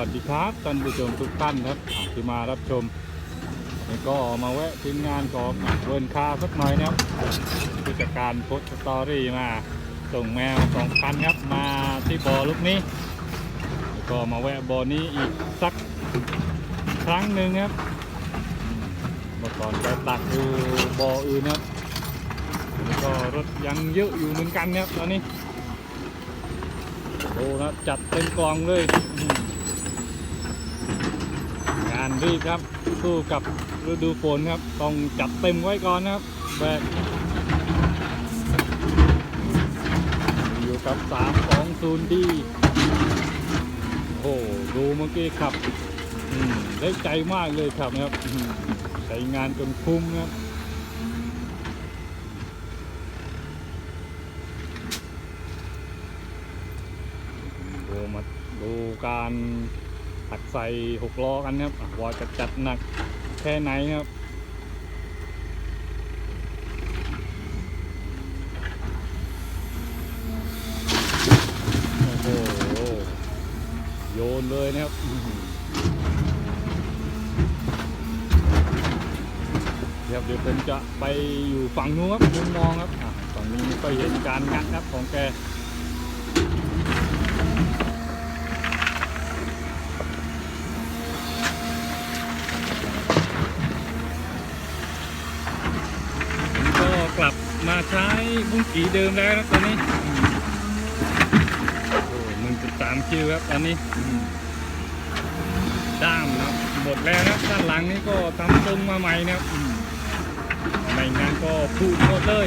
วัสดีครับท่านผู้ชมทุกท่านครับที่มารับชมนี่ก็มาแวะทีมงานของเวิร์นคาสักหน่อยนะครับผู้จัดการโพสต์สตอรี่มาส่งแมวสองพันครับมาที่บ่อลูกนี้ก็มาแวะบ่อนี้อีกสักครั้งหนึ่งครับมเมื่อก่อนไปตักอยู่บ่ออื่นครับก็รถยังเยอะอยู่เหมือนกันครับตอนนี้โอ้นะจัดเต็มกลองเลยันรีบครับสู้กับฤดูฝนครับ ต้องจัดเต็มไว้ก่อนนะครับแบกอยู่กับ 3 2 0ดีโอ้โหดูเมื่อกี้ขับได้ใจมากเลยครับนะครับใช้งานจนคุ้มนะครับดูมาดูการ ตักใส่หกล้อกันครับว่าจะจัดหนักแค่ไหนครับโอ้โหโยนเลยนะครับเดี๋ยวเดี๋ยวผมจะไปอยู่ฝั่งนู้นครับมุมมองครับฝั่งนี้ไม่ค่อยเห็นการงัดครับของแก มาใช้บุ้งกีเดิมแล้วครับตอนนี้โอ้หนึ่งจุดสามคิวครับตอนนี้ด้ามนะหมดแล้วนะด้านหลังนี้ก็ทำตรงมาใหม่นะครับอืมไม่งั้นก็พูดหมดเลย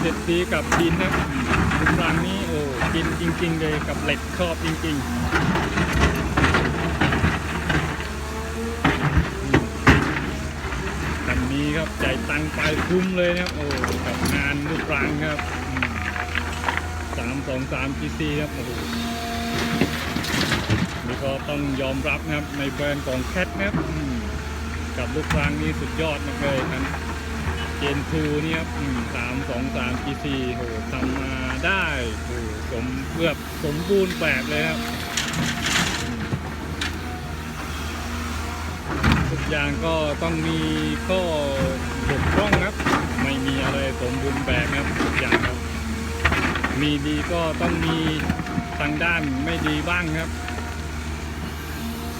เด็ดสีกับดินนะครับอืมทุกครั้งนี้โอ้กินจริง ๆ เลยกับเหล็กชอบจริง ๆ ครับใจตังไปคุ้มเลยนะครับโอ้กับงานลูกรังครับสามสองสามจีซีครับโอ้โหนี่ก็ต้องยอมรับนะครับในแบรนด์ของแคทนะครับกับลูกรังนี่สุดยอดมากเลยครับเจนทูนี่ครับสามสองสามจีซีโหทำมาได้โอ้สมเกือบสมบูรณ์แบบเลยครับ ทุกอ ย่างก็ต้องมีข้อบกพร่องครับ ไม่มีอะไรสมบูรณ์แบบครับทุกอย่างครับ มีดีก็ต้องมีทางด้านไม่ดีบ้างครับ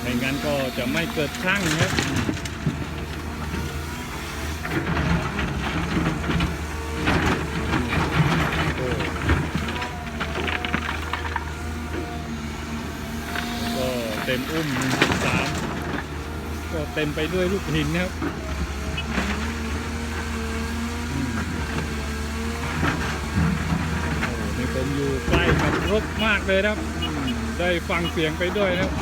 ไม่งั้นก็จะไม่เกิดช่างครับก็เต็มอุ้มสาม ก็เต็มไปด้วยลูกหินนะครับอืมโอ้นี่ผมอยู่ใกล้กับรถมากเลยนะครับ ได้ฟังเสียงไปด้วยนะครับ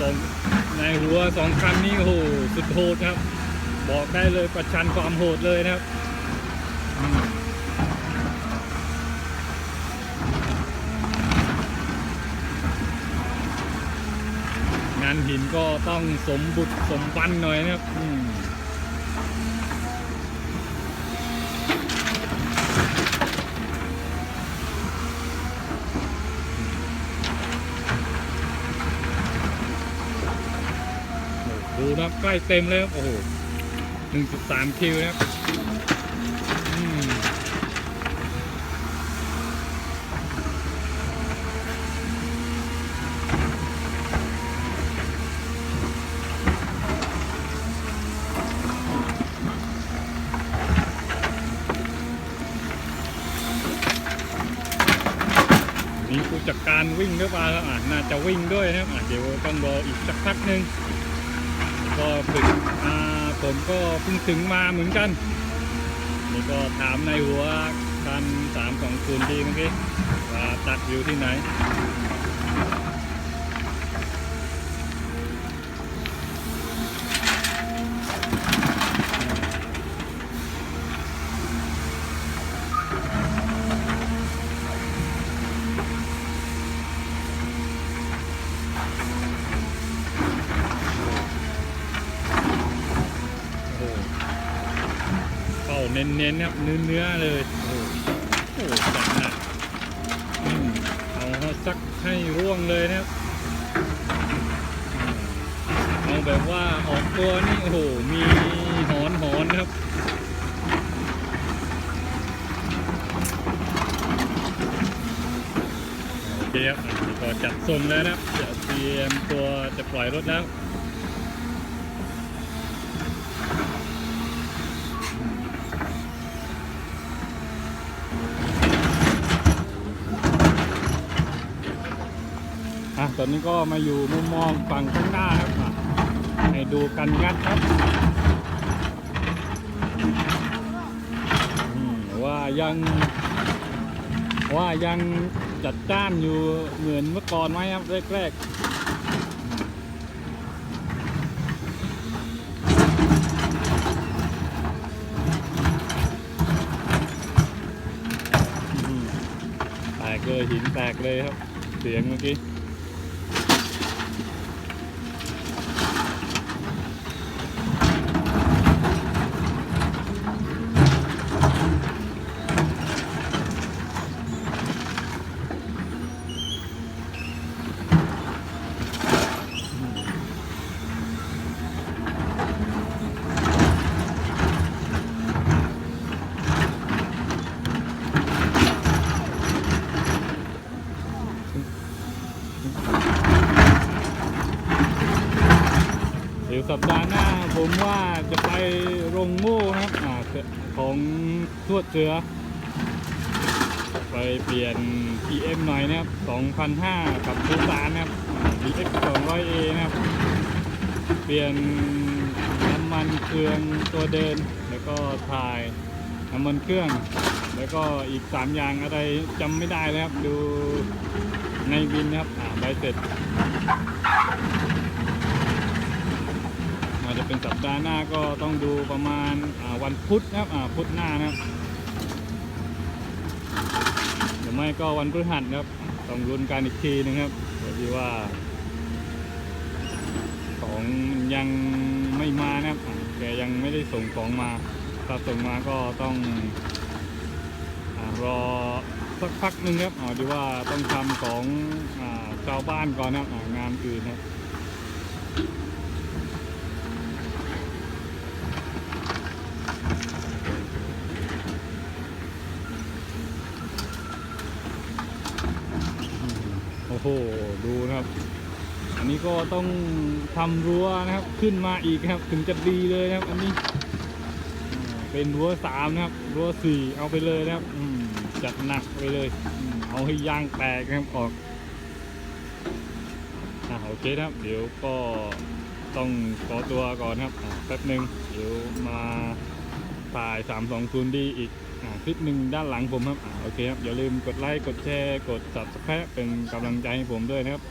สองในหัวสองคันนี้โหสุดโหดครับ บอกได้เลยประชันความโหดเลยนะครับงานหินก็ต้องสมบุตรสมบันหน่อยนะครับดูนะใกล้เต็มแล้วโอ้โห หนึ่งจุดสามคิวนะครับอืมมีผู้จัดการวิ่งหรือเปล่าอะน่าจะวิ่งด้วยนะครับอะเดี๋ยวต้องรออีกสักพักหนึ่งก็ถึงอ่า ผมก็เพิ่งถึงมาเหมือนกัน นี่ก็ถามในหัวคันสามของคูณดีเมื่อกี้ว่าตัดอยู่ที่ไหน เน้นๆครับเนื้อเนื้อๆเลยโอ้โหโอ้โหจัดหนักอืมเอาให้สักให้ร่วงเลยนะครับเอาแบบว่าออกตัวนี่โอ้โหมีหอนหอนครับโอเคครับอะนี่ก็จัดทรงแล้วนะครับเดี๋ยวเตรียมตัวจะปล่อยรถแล้ว ตอนนี้ก็มาอยู่มุมมองฝั่งข้างหน้าครับให้ดูกันงัดครับว่ายังว่ายังจัดจ้านอยู่เหมือนเมื่อก่อนไหมครับแรกๆแตกเลยหินแตกเลยครับ เสียงเมื่อกี้ ดี๋ยวสัปดาห์หน้าผมว่าจะไปโรงโม่นะครับของทวดเสือ ไปเปลี่ยน PM หน่อยนะครับ2,500กับบูซานนะครับ BX 200A นะครับ เปลี่ยนน้ำมันเครื่องตัวเดิน แล้วก็ถ่ายน้ำมันเครื่อง แล้วก็อีก 3 อย่างอะไรจำไม่ได้แล้วครับ ดูในบินนะครับใบเสร็จ อาจจะ เป็นสัปดาห์หน้าก็ต้องดูประมาณวันพุธนะครับพุธหน้านะครับหรือไม่ก็วันพฤหัสครับต้องลุ้นกันอีกทีนึงครับพอดีว่าของยังไม่มานะครับแกยังไม่ได้ส่งของมาถ้าส่งมาก็ต้องอรอสักพักหนึ่งครับอ๋อดีว่าต้องทำของชาวบ้านก่อนนะงานอื่นนะครับ โอ้โห ดูนะครับ อั นี้ก็ต้องทำรั้วนะครับขึ้นมาอีกครับ ถึงจะดีเลยนะครับ อันนี้ เป็นรั้วสามนะครับ รั้วสี่เอาไปเลยนะครับอืจัดหนักไปเลยอเอาให้ยางแตกนะครับออกอ่าโอเคนะครับ เดี๋ยวก็ต้องขอตัวก่อนครับแป๊บหนึ่งเดี๋ยวมาถ่าย 320D อีกอ่าคลิปหนึ่งด้านหลังผมครับอโอเคครับ อย่าลืมกดไลค์ กดแชร์ กด subscribe เป็นกำลังใจให้ผมด้วยนะครับ